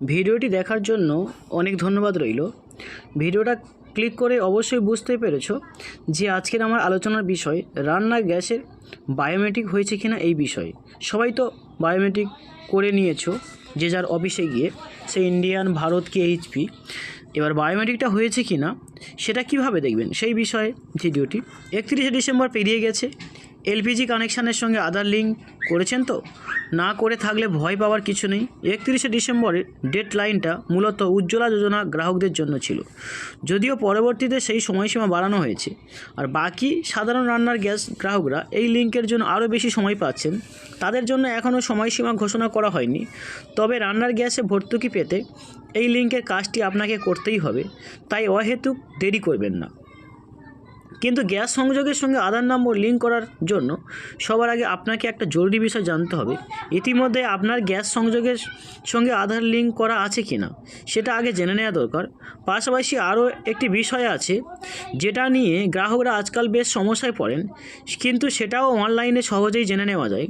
ভিডিওটি দেখার জন্য অনেক ধন্যবাদ রইল। ভিডিওটা ক্লিক করে অবশ্যই বুঝতে পেরেছ যে আজকের আমার আলোচনার বিষয় রান্নার গ্যাসের বায়োমেট্রিক হয়েছে কিনা এই বিষয়ে। সবাই তো বায়োমেট্রিক করে নিয়েছো, যে যার অফিসে গিয়ে, সে ইন্ডিয়ান, ভারত কি এইচপি এবার বায়োমেট্রিকটা হয়েছে কি না সেটা কীভাবে দেখবেন? সেই বিষয়ে ভিডিওটি একত্রিশে ডিসেম্বর পেরিয়ে গেছে। এলপিজি কানেকশানের সঙ্গে আধার লিঙ্ক করেছেন তো? না করে থাকলে ভয় পাওয়ার কিছু নেই। একত্রিশে ডিসেম্বরের ডেট লাইনটা মূলত উজ্জ্বলা যোজনা গ্রাহকদের জন্য ছিল। যদিও পরবর্তীতে সেই সময়সীমা বাড়ানো হয়েছে। আর বাকি সাধারণ রান্নার গ্যাস গ্রাহকরা এই লিঙ্কের জন্য আরও বেশি সময় পাচ্ছেন। তাদের জন্য এখনও সময়সীমা ঘোষণা করা হয়নি। তবে রান্নার গ্যাসে ভর্তুকি পেতে এই লিঙ্কের কাজটি আপনাকে করতেই হবে। তাই অহেতুক দেরি করবেন না। কিন্তু গ্যাস সংযোগের সঙ্গে আধার নম্বর লিঙ্ক করার জন্য সবার আগে আপনাকে একটা জরুরি বিষয় জানতে হবে। ইতিমধ্যে আপনার গ্যাস সংযোগের সঙ্গে আধার লিঙ্ক করা আছে কি না সেটা আগে জেনে নেওয়া দরকার। পাশাপাশি আরও একটি বিষয় আছে, যেটা নিয়ে গ্রাহকরা আজকাল বেশ সমস্যায় পড়েন, কিন্তু সেটাও অনলাইনে সহজেই জেনে নেওয়া যায়।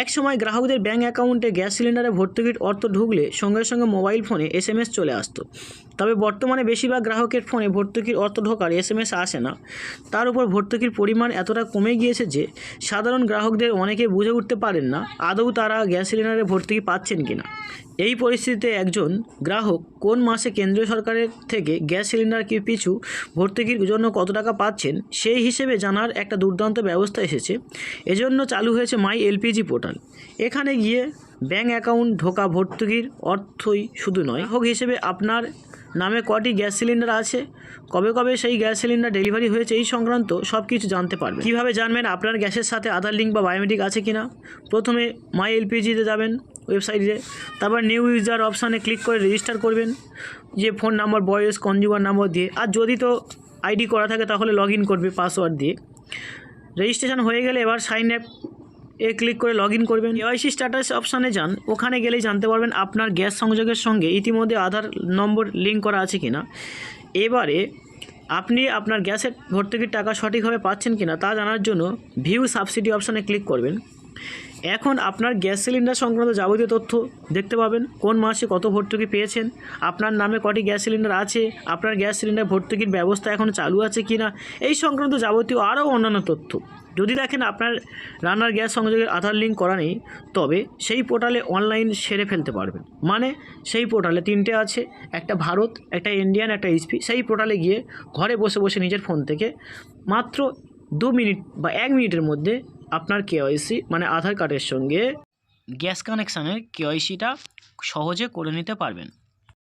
এক সময় গ্রাহকদের ব্যাঙ্ক অ্যাকাউন্টে গ্যাস সিলিন্ডারে ভর্তুকির অর্থ ঢুকলে সঙ্গে সঙ্গে মোবাইল ফোনে এসএমএস চলে আসতো। তবে বর্তমানে বেশিরভাগ গ্রাহকের ফোনে ভর্তুকির অর্থ ঢোকার এসএমএস আসে না। তার উপর ভর্তুকির পরিমাণ এতটা কমে গিয়েছে যে সাধারণ গ্রাহকদের অনেকে বুঝে উঠতে পারেন না আদৌ তারা গ্যাস সিলিন্ডারে ভর্তুকি পাচ্ছেন কিনা। এই পরিস্থিতিতে একজন গ্রাহক কোন মাসে কেন্দ্রীয় সরকারের থেকে গ্যাস সিলিন্ডার কি পিছু ভর্তুকির জন্য কত টাকা পাচ্ছেন সেই হিসেবে জানার একটা দুর্দান্ত ব্যবস্থা এসেছে। এজন্য চালু হয়েছে মাই এলপিজি পোর্টাল। এখানে গিয়ে ব্যাঙ্ক অ্যাকাউন্ট ঢোকা ভর্তুকির অর্থই শুধু নয়। হোক হিসেবে আপনার নামে কটি গ্যাস সিলিন্ডার আছে, কবে কবে সেই গ্যাস সিলিন্ডার ডেলিভারি হয়েছে এই সংক্রান্ত সব কিছু জানতে পারবেন। কীভাবে জানবেন আপনার গ্যাসের সাথে আধার লিঙ্ক বা বায়োমেট্রিক আছে কিনা? প্রথমে মাই এলপিজিতে যাবেন ওয়েবসাইটে, তারপর নিউ ইউজার অপশানে ক্লিক করে রেজিস্টার করবেন, যে ফোন নাম্বার, বয়স, কনজিউমার নাম্বার দিয়ে। আর যদি তো আইডি করা থাকে তাহলে লগ করবে পাসওয়ার্ড দিয়ে। রেজিস্ট্রেশন হয়ে গেলে এবার সাইন অ্যাপ এ ক্লিক করে লগ ইন করবেন কেওয়াইসি স্ট্যাটাস অপশানে যান। ওখানে গেলেই জানতে পারবেন আপনার গ্যাস সংযোগের সঙ্গে ইতিমধ্যে আধার নম্বর লিঙ্ক করা আছে কিনা। এবারে আপনি আপনার গ্যাসের ভর্তুকির টাকা সঠিকভাবে পাচ্ছেন কিনা তা জানার জন্য ভিউ সাবসিডি অপশানে ক্লিক করবেন। এখন আপনার গ্যাস সিলিন্ডার সংক্রান্ত যাবতীয় তথ্য দেখতে পাবেন। কোন মাসে কত ভর্তুকি পেয়েছেন? আপনার নামে কটি গ্যাস সিলিন্ডার আছে? আপনার গ্যাস সিলিন্ডার ভর্তুকির ব্যবস্থা এখন চালু আছে কি না এই সংক্রান্ত যাবতীয় আরও অন্যান্য তথ্য। যদি দেখেন আপনার রান্নার গ্যাস সংযোগের আধার লিঙ্ক করা নেই, তবে সেই পোর্টালে অনলাইন সেরে ফেলতে পারবেন। মানে সেই পোর্টালে তিনটে আছে, একটা ভারত, একটা ইন্ডিয়ান, একটা এইচপি। সেই পোর্টালে গিয়ে ঘরে বসে বসে নিজের ফোন থেকে মাত্র দু মিনিট বা এক মিনিটের মধ্যে আপনার কেওয়াইসি মানে আধার কার্ডের সঙ্গে গ্যাস কানেকশানের কেওয়াইসিটা সহজে করে নিতে পারবেন।